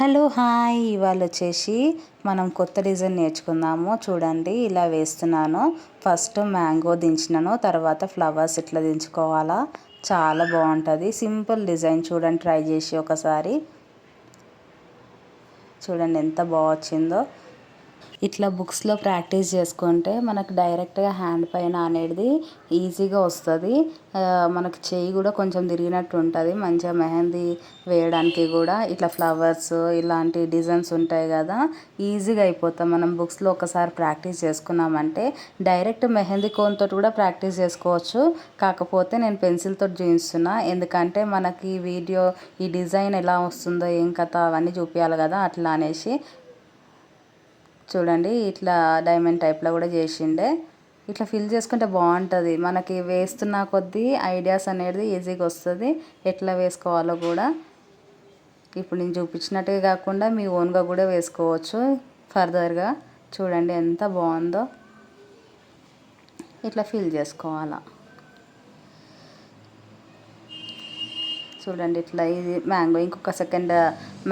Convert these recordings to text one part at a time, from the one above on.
Hello hi. ఇవాళ వచ్చేసి మనం కొత్త డిజైన్ నేర్చుకుందాము. చూడండి ఇలా వేస్తున్నాను. ఫస్ట్ మ్యాంగో దించినాను. తర్వాత ఫ్లవర్స్ ఇట్లా దించుకోవాలా. చాలా బాగుంటుంది. Simple design. చూడండి ట్రై చేసి ఒకసారి. చూడండి ఎంత బాగా వచ్చిందో. ఇట్లా బుక్స్లో ప్రాక్టీస్ చేసుకుంటే మనకు డైరెక్ట్గా హ్యాండ్ పైన అనేది ఈజీగా వస్తుంది. మనకు చేయి కూడా కొంచెం తిరిగినట్టు ఉంటుంది. మంచిగా మెహందీ వేయడానికి కూడా ఇట్లా ఫ్లవర్స్ ఇలాంటి డిజైన్స్ ఉంటాయి కదా ఈజీగా అయిపోతాం. మనం బుక్స్లో ఒకసారి ప్రాక్టీస్ చేసుకున్నామంటే డైరెక్ట్ మెహందీ కోన్తో కూడా ప్రాక్టీస్ చేసుకోవచ్చు. కాకపోతే నేను పెన్సిల్తో చూపిస్తున్నా. ఎందుకంటే మనకి వీడియో ఈ డిజైన్ ఎలా వస్తుందో ఏం కథ అవన్నీ చూపించాలి కదా అట్లా అనేసి చూడండి ఇట్లా డైమండ్ టైప్లో కూడా చేసిండే. ఇట్లా ఫిల్ చేసుకుంటే బాగుంటుంది. మనకి వేస్తున్న కొద్దీ ఐడియాస్ అనేది ఈజీగా వస్తుంది. ఎట్లా వేసుకోవాలో కూడా. ఇప్పుడు నేను చూపించినట్టుగా కాకుండా మీ ఓన్గా కూడా వేసుకోవచ్చు. ఫర్దర్గా చూడండి ఎంత బాగుందో. ఇట్లా ఫిల్ చేసుకోవాలా. చూడండి ఇట్లా ఇది మ్యాంగో ఇంకొక సెకండ్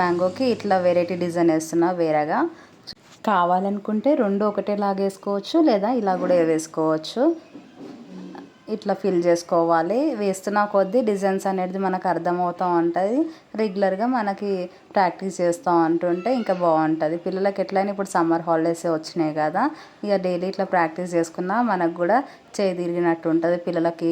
మ్యాంగోకి ఇట్లా వెరైటీ డిజైన్ వేస్తున్నా వేరేగా. కావాలనుకుంటే రెండు ఒకటేలాగా వేసుకోవచ్చు లేదా ఇలా కూడా వేసుకోవచ్చు. ఇట్లా ఫిల్ చేసుకోవాలి. వేస్తున్న కొద్దీ డిజైన్స్ అనేది మనకు అర్థమవుతూ ఉంటుంది. రెగ్యులర్గా మనకి ప్రాక్టీస్ చేస్తూ ఉంటుంటే ఇంకా బాగుంటుంది. పిల్లలకి ఎట్లయినా ఇప్పుడు సమ్మర్ హాలిడేస్ వచ్చినాయి కదా ఇక డైలీ ఇట్లా ప్రాక్టీస్ చేసుకున్నా మనకు కూడా చేయి తిరిగినట్టు ఉంటుంది. పిల్లలకి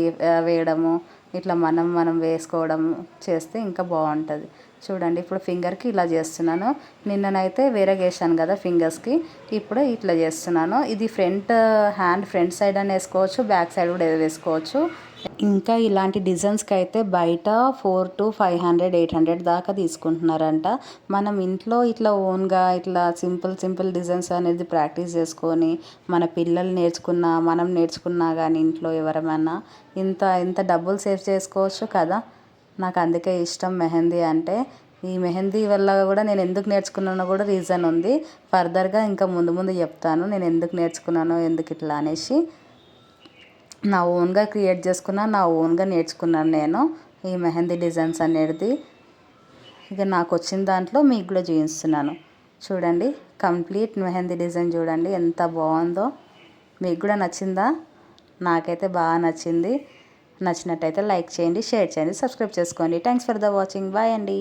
వేయడము ఇట్లా మనం మనం వేసుకోవడం చేస్తే ఇంకా బాగుంటుంది. చూడండి ఇప్పుడు ఫింగర్కి ఇలా చేస్తున్నాను. నిన్ననైతే వేరే వేసాను కదా ఫింగర్స్కి. ఇప్పుడు ఇట్లా చేస్తున్నాను. ఇది ఫ్రంట్ హ్యాండ్ ఫ్రంట్ సైడ్ అని వేసుకోవచ్చు బ్యాక్ సైడ్ కూడా వేసుకోవచ్చు. ఇంకా ఇలాంటి డిజైన్స్కి అయితే బయట four to five hundred eight hundred దాకా తీసుకుంటున్నారంట. మనం ఇంట్లో ఇట్లా ఓన్గా ఇట్లా సింపుల్ సింపుల్ డిజైన్స్ అనేది ప్రాక్టీస్ చేసుకొని మన పిల్లలు నేర్చుకున్నా మనం నేర్చుకున్నా కానీ ఇంట్లో ఎవరమైనా ఇంత ఇంత డబ్బులు సేవ్ చేసుకోవచ్చు కదా? నాకు అందుకే ఇష్టం మెహందీ అంటే. ఈ మెహందీ వల్ల కూడా నేను ఎందుకు నేర్చుకున్నానో కూడా రీజన్ ఉంది. ఫర్దర్గా ఇంకా ముందు ముందు చెప్తాను. నేను ఎందుకు నేర్చుకున్నానో ఎందుకు ఇట్లా అనేసి. నా ఓన్గా క్రియేట్ చేసుకున్న నా ఓన్గా నేర్చుకున్నాను నేను ఈ మెహందీ డిజైన్స్ అనేది ఇక నాకు వచ్చిన దాంట్లో మీకు కూడా చూపిస్తున్నాను. చూడండి కంప్లీట్ మెహందీ డిజైన్ చూడండి ఎంత బాగుందో. మీకు కూడా నచ్చిందా? నాకైతే బాగా నచ్చింది. నచ్చినట్టయితే లైక్ చేయండి షేర్ చేయండి సబ్స్క్రైబ్ చేసుకోండి. Thanks for the watching. Bye అండి.